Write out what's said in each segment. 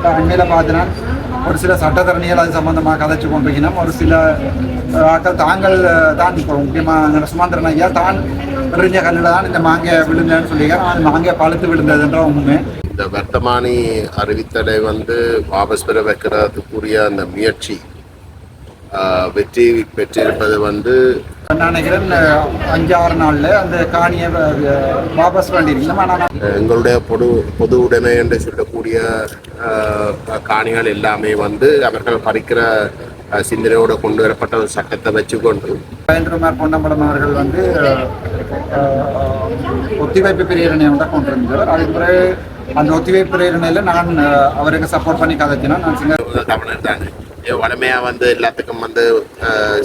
இப்போ அண்மையில் பார்த்தினா ஒரு சில சட்டத்தரணிகள் அது சம்பந்தமாக கதைச்சு கொண்டிருக்கணும் ஒரு சில ஆக்கள் தாங்கள் தான் இப்போ முக்கியமாக சுமந்திரன் ஐயா தான் எறிஞ்ச கல்லில் தான் இந்த மாங்காய் விழுந்தேன்னு சொல்லியிருக்காரு. அது மாங்காய் பழுத்து விழுந்ததுன்ற உண்மை. இந்த வர்த்தமானி அறிவித்தலை வந்து வாபஸ் பெற வைக்கிறதுக்குரிய அந்த முயற்சி ஆஹ், வெற்றி பெற்றிருப்பது வந்து நினைக்கிறேன் அஞ்சு ஆறு நாளில் அந்த காணியை வாபஸ் ஆனால் எங்களுடைய பொது பொது உடைமை என்று சொல்லக்கூடிய காணிகள் எல்லாமே வந்து அவர்கள் பறிக்கிற சிந்தனையோடு கொண்டு வரப்பட்ட ஒரு சட்டத்தை வச்சுக்கொண்டு பயன்குமார் பொன்னம்பலம் அவர்கள் வந்து ஒத்திவைப்பு பிரேரணை ஒன்றை கொண்டு இருந்தார் அதுக்கு பிறகு அந்த ஒத்திவைப்பு பிரேரணையில் நான் அவருக்கு சப்போர்ட் பண்ணி கதைச்சினா நான் சிங்க தமிழர் தானே. வளமையாக வந்து எல்லாத்துக்கும் வந்து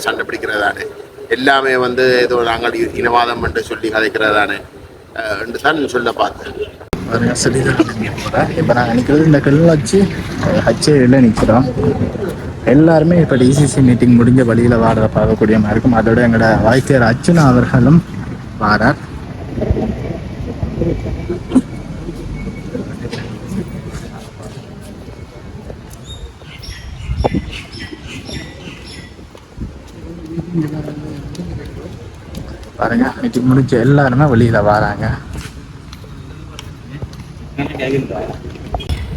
சண்டை பிடிக்கிறதானே எல்லாமே வந்து ஏதோ நாங்கள் இ- இனவாதம் என்று சொல்லி கதைக்கிறதானே என்று தான் சொல்ல பார்த்தேன். இப்போ நாங்கள் நிற்கிறது இந்த கிளிநொச்சி ஹச்ஏல நிற்கிறோம் எல்லாருமே இப்போ டிசிசி மீட்டிங் முடிஞ்ச வழியில் வாடுற பார்க்கக்கூடிய மாதிரி இருக்கும். அதோட எங்களோட வைத்தியர் அர்ச்சுனா அவர்களும் வாரார். பாருங்க. மீட்டிங் முடிஞ்ச எல்லாருமே வெளியில் வராங்க.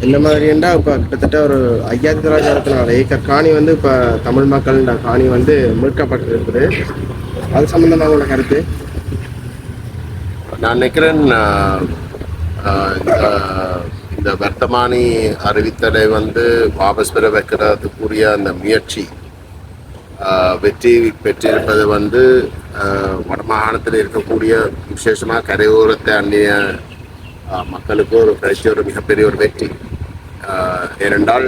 இந்த மாதிரிண்டா இப்போ கிட்டத்தட்ட ஒரு ஐயாயிரத்தி தொள்ளாயிரத்தி அறுபத்தி நாலு ஏக்கர் காணி வந்து இப்போ தமிழ் மக்கள்ன்ற காணி வந்து மீட்கப்பட்டிருக்குது. அது சம்பந்தமாக உங்களோட கருத்து? நான் நினைக்கிறேன் இந்த- வர்த்தமானி அறிவித்தலை வந்து வாபஸ் பெற வைக்கிறதுக்குரிய அந்த முயற்சி ஆஹ், வெற்றி பெற்றிருப்பது வந்து வடமாகாணத்தில் இருக்கக்கூடிய விசேஷமாக கரையோரத்தை அந்நிய மக்களுக்கு ஒரு கிடைச்ச ஒரு மிகப்பெரிய ஒரு வெற்றி. ஏனென்றால்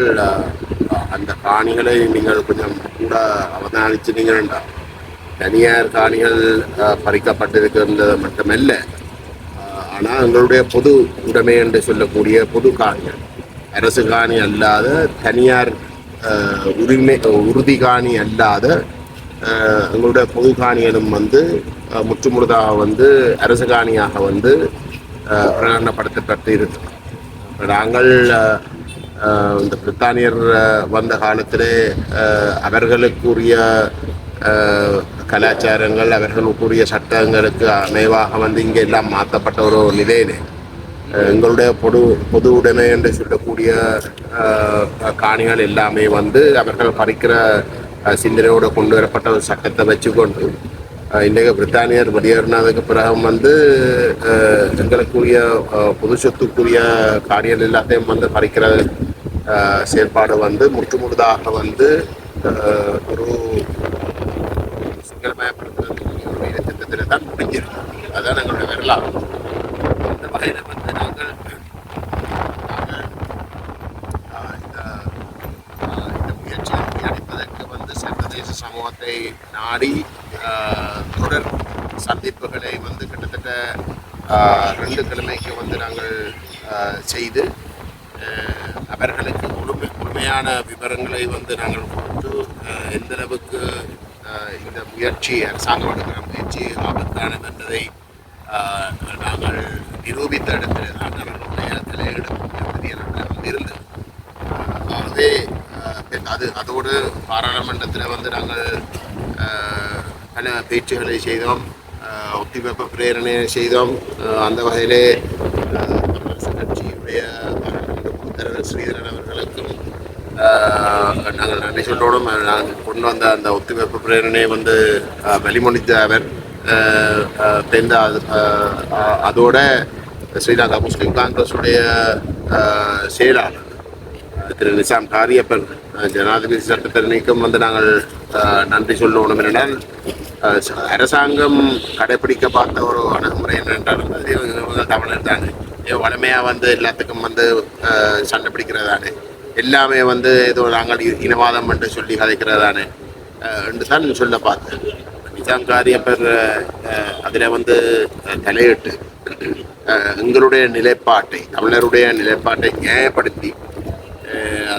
அந்த காணிகளை நீங்கள் கொஞ்சம் கூட அவதானிச்சினீங்கன்னா தனியார் காணிகள் பறிக்கப்பட்டிருக்கின்றது மட்டுமல்ல ஆனால் எங்களுடைய பொது உடைமை என்று சொல்லக்கூடிய பொது காணிகள். அரசு காணி அல்லாத தனியார் உரிமை உறுதி காணி அல்லாத எங்களுடைய பொது காணிகளும் வந்து முற்றுமுழுதாக வந்து அரசு காணியாக வந்து பிரகடனப்படுத்தப்பட்டு நாங்கள் இந்த பிரித்தானியர் வந்த காலத்திலே அவர்களுக்குரிய கலாச்சாரங்கள் அவர்களுக்குரிய சட்டங்களுக்கு அமைவாக வந்து இங்கே எல்லாம் மாற்றப்பட்ட ஒரு நிலையிலே எங்களுடைய பொது பொது உடைமை என்று சொல்லக்கூடிய காணிகள் எல்லாமே வந்து அவர்கள் பறிக்கிற சிந்தனையோடு கொண்டு வரப்பட்ட ஒரு சட்டத்தை வச்சுக்கொண்டு ஆஹ், இன்றைக்கு பிரித்தானியர் வெளியேறினதுக்கு பிறகு வந்து எங்களுக்குரிய பொது சொத்துக்குரிய காரியங்கள் எல்லாத்தையும் வந்து பறிக்கிற செயற்பாடு வந்து முற்றுமுழுதாக வந்து ஒரு சிங்களமயப்படுத்துவதற்கு ஒரு திட்டத்தில் தான் முடிஞ்சிருக்கு அதுதான் எங்களுடைய வரலாறு அந்த வகையில் வந்து நாங்கள் நாங்கள் ஆஹ், இந்த ஆஹ், இந்த முயற்சியை முறியடிப்பதற்கு வந்து சர்வதேச சமூகத்தை நாடி ஆஹ், தொடர் சந்திப்புகளை வந்து கிட்டத்தட்ட ஆஹ், ரெண்டு கிழமைக்கு வந்து நாங்கள் ஆஹ், செய்து அவர்களுக்கு முழுமை முழுமையான விவரங்களை வந்து நாங்கள் கொடுத்து எந்தளவுக்கு எந்த அளவுக்கு ஆஹ், இந்த முயற்சி அரசாங்கம் எடுக்கிற முயற்சி ஆபத்தானது என்பதை ஆஹ், நாங்கள் நிரூபித்த இடத்தில் தான் அவர்களுடைய தலையிடும் பெரிய வந்து இருந்தது ஆகவே அது அதோடு பாராளுமன்றத்தில் வந்து நாங்கள் பல பேச்சுகளை செய்தோம் ஒத்திவெப்ப பிரேரணை செய்தோம். அந்த வகையிலே ஆஹ், தமிழரசு கட்சியுடைய பாராளுமன்ற உறுப்பினர் ஸ்ரீதரன் அவர்களுக்கும் நாங்கள் நன்றி சொல்லணும் நாங்கள் கொண்டு வந்த அந்த ஒத்திவெப்ப பிரேரணையை வந்து ஆஹ், வழிமொழித்த அவர் தெரிந்த அது- அதோட ஸ்ரீலங்கா முஸ்லீம் காங்கிரஸுடைய செயலாளர். திரு நிசாம் காரியப்பன் ஜனாதிபதி சட்டத்தரணிக்கும் வந்து நாங்கள் நன்றி சொல்லணும் என்றால் அரசாங்கம் கடைபிடிக்க பார்த்த ஒரு அணுகுமுறை என்னென்றால் இவங்க தமிழர் தானே. வளமையாக வந்து எல்லாத்துக்கும் வந்து சண்டை பிடிக்கிறதானே எல்லாமே வந்து ஏதோ நாங்கள் இனவாதம் என்று சொல்லி கதைக்கிறதானே என்று தான் சொல்ல பார்த்தேன். நிசாம் காரியப்பர் அதில் வந்து தலையிட்டு எங்களுடைய நிலைப்பாட்டை தமிழருடைய நிலைப்பாட்டை நியாயப்படுத்தி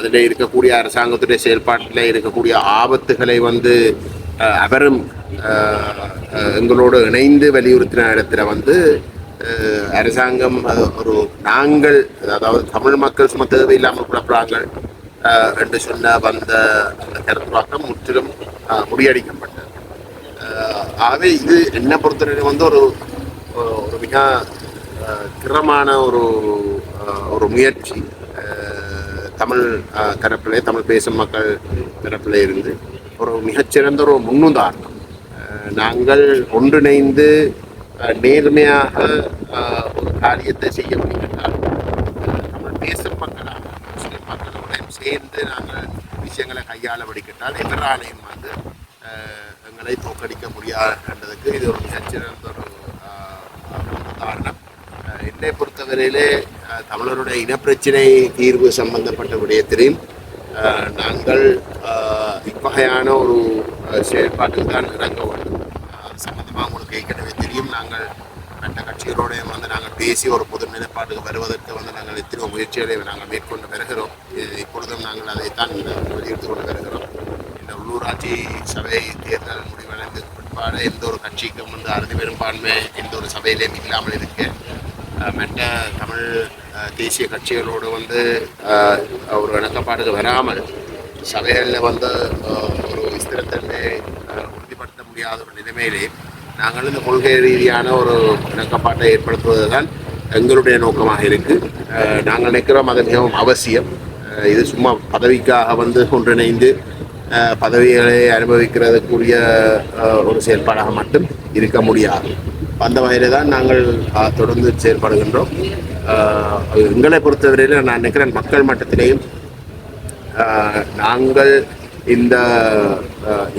அதில் இருக்கக்கூடிய அரசாங்கத்துடைய செயல்பாட்டில் இருக்கக்கூடிய ஆபத்துகளை வந்து அவரும் எங்களோடு இணைந்து வலியுறுத்தின இடத்துல வந்து அரசாங்கம் ஒரு நாங்கள் அதாவது தமிழ் மக்கள் சும்மா தேவையில்லாமல் குழப்பறாங்க என்று சொன்ன வந்த அந்த கருத்துவாக்கம் முற்றிலும் முடியடிக்கப்பட்டது முறியடிக்கப்பட்டது. ஆகவே இது என்ன பொறுத்தவரை வந்து ஒரு ஒரு மிக திறமான ஒரு ஒரு முயற்சி. தமிழ் தரப்பிலே தமிழ் பேசும் மக்கள் தரப்பிலே இருந்து ஒரு மிகச்சிறந்த ஒரு முன்னுதாரணம். நாங்கள் ஒன்றிணைந்து நேர்மையாக ஒரு காரியத்தை செய்ய முடிந்தால் தமிழ் பேசும் மக்களாக முஸ்லீம் மக்களுடன் சேர்ந்து நாங்கள் விஷயங்களை கையாள வடிக்கிட்டால் எதிராலையும் வந்து எங்களை தோக்கடிக்க முடியாதுன்றதுக்கு இது ஒரு மிகச்சிறந்த ஒரு அஹ், உதாரணம் என்னை பொறுத்தவரையிலே தமிழருடைய இனப்பிரச்சினை தீர்வு சம்பந்தப்பட்ட விடயத்திலையும் நாங்கள் இவ்வகையான ஒரு செயல்பாட்டில் தான் இறங்க வேண்டும். அது சம்பந்தமாக உங்களுக்கு ஏற்கனவே தெரியும். நாங்கள் மற்ற கட்சிகளோடையும் வந்து நாங்கள் பேசி ஒரு பொது நிலைப்பாட்டுக்கு வருவதற்கு வந்து நாங்கள் எத்தனையோ முயற்சிகளை நாங்கள் மேற்கொண்டு வருகிறோம். இப்பொழுதும் நாங்கள் அதைத்தான் வெளியிட்டு கொண்டு வருகிறோம். இந்த உள்ளூராட்சி சபை தேர்தல் முடிவடைந்து பிற்பாடு எந்த ஒரு கட்சிக்கும் வந்து அறுதி பெரும்பான்மை எந்த ஒரு சபையிலையும் இல்லாமல் இருக்கு மற்ற தமிழ் தேசிய கட்சிகளோடு வந்து ஒரு இணக்கப்பாடுக்கு வராமல் சபைகளில் வந்து ஒரு ஸ்திரத்தன்மை உறுதிப்படுத்த முடியாத ஒரு நிலைமையிலே நாங்கள் இந்த கொள்கை ரீதியான ஒரு இணக்கப்பாட்டை ஏற்படுத்துவது தான் எங்களுடைய நோக்கமாக இருக்குது நாங்கள் நினைக்கிறோம் அது மிகவும் அவசியம். இது சும்மா பதவிக்காக வந்து ஒன்றிணைந்து பதவிகளை அனுபவிக்கிறதுக்குரிய ஒரு செயல்பாடாக மட்டும் இருக்க முடியாது. அந்த வகையில் தான் நாங்கள் தொடர்ந்து செயல்படுகின்றோம். எங்களை பொறுத்தவரையில் நான் நினைக்கிறேன் மக்கள் மட்டத்திலேயும் நாங்கள் இந்த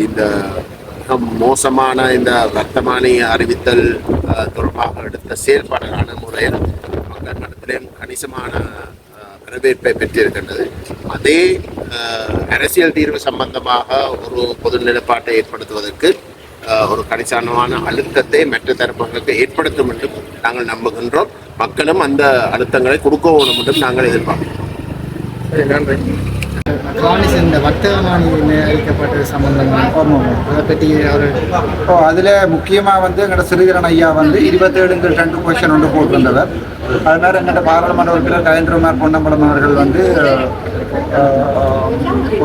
இந்த மோசமான இந்த வர்த்தமானி அறிவித்தல் தொடர்பாக எடுத்த செயல்பாடுகளான முறையில் மக்கள் மட்டத்திலேயும் கணிசமான வரவேற்பை பெற்றிருக்கின்றது. அதே அரசியல் தீர்வு சம்பந்தமாக ஒரு பொது நிலைப்பாட்டை ஏற்படுத்துவதற்கு ஒரு கணிசமான அழுத்தத்தை மற்ற தரப்புகளுக்கு ஏற்படுத்தும் என்றும் நாங்கள் நம்புகின்றோம். மக்களும் அந்த அழுத்தங்களை கொடுக்க வேண்டும் என்றும் நாங்கள் எதிர்பார்க்கிறோம். நன்றி காணிஸ் இந்த வர்த்தகமானி நிர்ணயிக்கப்பட்டது சம்பந்தமாக அதை பற்றி அவர் ஓ அதில் முக்கியமாக வந்து எங்களோட சிறுகிரன் ஐயா வந்து இருபத்தேழுக்கு ரெண்டு கொஸ்டின் ஒன்று போட்டிருந்தவர். அது மாதிரி எங்களோட பாராளுமன்ற உறுப்பினர் கயந்திரமார் பொன்னம்பலம் அவர்கள் வந்து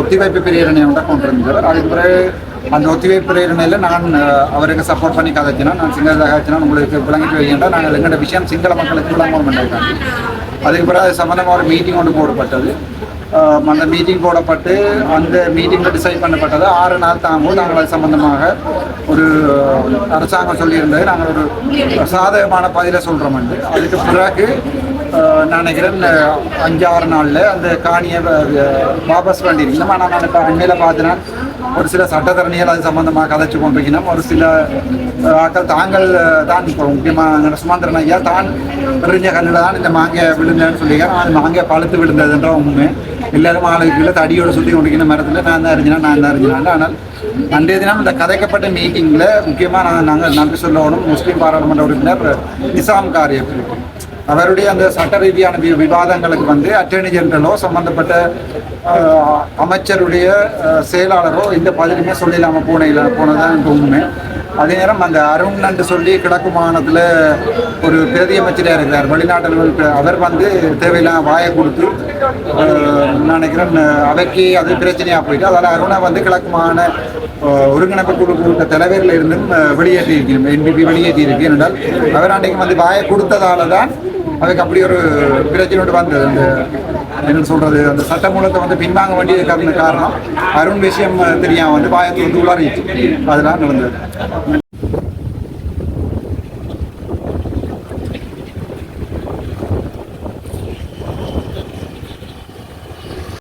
ஒத்திவைப்பு பிரேரணை ஒன்றை கொண்டு வந்தவர் அதுக்கு பிறகு அந்த ஒத்திவைப்பு பிரேரணையில் நான் அவருக்கு சப்போர்ட் பண்ணி கதைச்சினா நான் சிங்கள கதைச்சினா உங்களுக்கு விளங்கிட்டு வைக்கின்றா நாங்கள் எங்களோட விஷயம் சிங்கள மக்களுக்கு விளம்பரம் பண்ணியிருக்காங்க அதுக்கு பிறகு அது சம்மந்தமாக ஒரு மீட்டிங் ஒன்று போடப்பட்டது. அந்த மீட்டிங் போடப்பட்டு அந்த மீட்டிங்கில் டிசைட் பண்ணப்பட்டது. ஆறு நாள் தாங்கும். நாங்கள் அது சம்மந்தமாக ஒரு அரசாங்கம் சொல்லியிருந்தது. நாங்கள் ஒரு சாதகமான பதிலை சொல்கிறோம் வந்து அதுக்கு பிறகு நான் நினைக்கிறேன் அஞ்சு ஆறு நாளில் அந்த காணியை வாபஸ் பண்ணிருக்கு ஆனால் நான் இப்போ அண்மையில் பார்த்தேன்னா ஒரு சில சட்டத்தரணிகள் அது சம்பந்தமாக கதைச்சு கொண்டிருக்கணும் ஒரு சில ஆட்கள் தாங்கள் தான் முக்கியமாக சுமந்திரன் ஐயா தான் எறிஞ்ச கல்லில் தான் இந்த மாங்காய் விழுந்தேன்னு சொல்லியிருக்கேன் அது மாங்காய் பழுத்து விழுந்ததுன்ற உண்மை. எல்லாரும் ஆளுக்கு இல்லை தடியோட சுற்றி கொண்டிருக்கிற மரத்தில் நான் தான் அறிஞ்சினா நான் தான் அறிஞ்சினான் ஆனால் அன்றைய தினம் இந்த கதைக்கப்பட்ட மீட்டிங்கில் முக்கியமாக நாங்கள் நாங்கள் நன்றி சொல்லணும் முஸ்லீம் பாராளுமன்ற உறுப்பினர் நிசாம் காரியப் அவருடைய அந்த சட்ட ரீதியான வி- விவாதங்களுக்கு வந்து அட்டர்னி ஜெனரலோ சம்பந்தப்பட்ட அமைச்சருடைய செயலாளரோ இந்த பதிலுமே சொல்லிடாம போனையில் இல்லை போனதான் தோணுமே அதே நேரம் அந்த அருண் என்று சொல்லி கிழக்கு மாகாணத்தில் ஒரு பிரதி அமைச்சராக இருக்கிறார் வெளிநாட்டில் அவர் வந்து தேவையில்லாம வாயை கொடுத்து நினைக்கிறேன் அவைக்கு அது பிரச்சனையாக போயிட்டு அதனால் அருணை வந்து கிழக்கு மாகாண ஒருங்கிணைப்பு குழு கூட்ட தலைவரில் இருந்தும் வெளியேற்றியிருக்கிறோம் என்பிபி வெளியேற்றியிருக்கு என்றால் அவர் அன்றைக்கு வந்து வாயை கொடுத்ததால தான் அதுக்கு அப்படி ஒரு பிரச்சனை வந்தது. அந்த என்ன சொல்றது அந்த சட்டமூலத்தை வந்து பின்வாங்க வேண்டிய காரணம் காரணம் அருண் விஷயம் தெரியாம வந்து வாயத்து வந்து உளறிச்சு அதெல்லாம் நடந்தது.